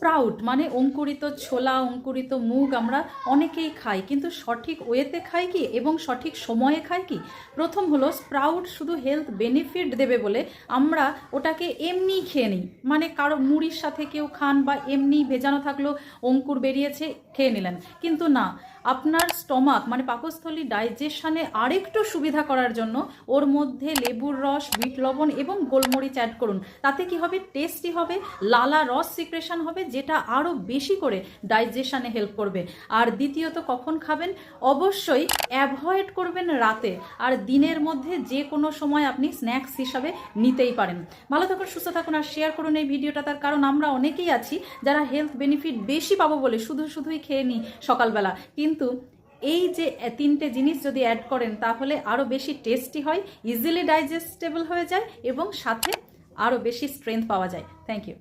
Sprout মানে অঙ্কুরিত ছোলা, অঙ্কুরিত মুগ আমরা অনেকেই খাই, কিন্তু সঠিক ওয়েতে খাই কি এবং সঠিক সময়ে খাই কি? প্রথম হলো স্প্রাউট শুধু হেলথ বেনিফিট দেবে বলে আমরা ওটাকে এমনি খেয়ে নিই। মানে কারও মুড়ির সাথে কেউ খান বা এমনি ভেজানো থাকল অঙ্কুর বেরিয়েছে, খেয়ে নিলেন। কিন্তু না আপনার স্টমাক মানে পাকস্থলী ডাইজেশনে আরেকটু সুবিধা করার জন্য ওর মধ্যে লেবুর রস, বিট লবণ এবং গোলমরিচ অ্যাড করুন। তাতে কি হবে? টেস্টি হবে, লালা রস সিক্রেশন হবে, যেটা আরও বেশি করে ডাইজেশনে হেল্প করবে। আর দ্বিতীয়ত, কখন খাবেন? অবশ্যই অ্যাভয়েড করবেন রাতে। আর দিনের মধ্যে যে কোনো সময় আপনি স্ন্যাক্স হিসাবে নিতেই পারেন। ভালো থাকুন, সুস্থ থাকুন আর শেয়ার করুন এই ভিডিওটা। তার কারণ আমরা অনেকেই আছি যারা হেলথ বেনিফিট বেশি পাবো বলে শুধু শুধুই খেয়ে নিই সকালবেলা। কিন্তু এই যে তিনটে জিনিস যদি অ্যাড করেন, তাহলে আরও বেশি টেস্টি হয় ইজিলি ডাইজেস্টেবল হয়ে যায় এবং সাথে আরও বেশি স্ট্রেংথ পাওয়া যায়। Thank you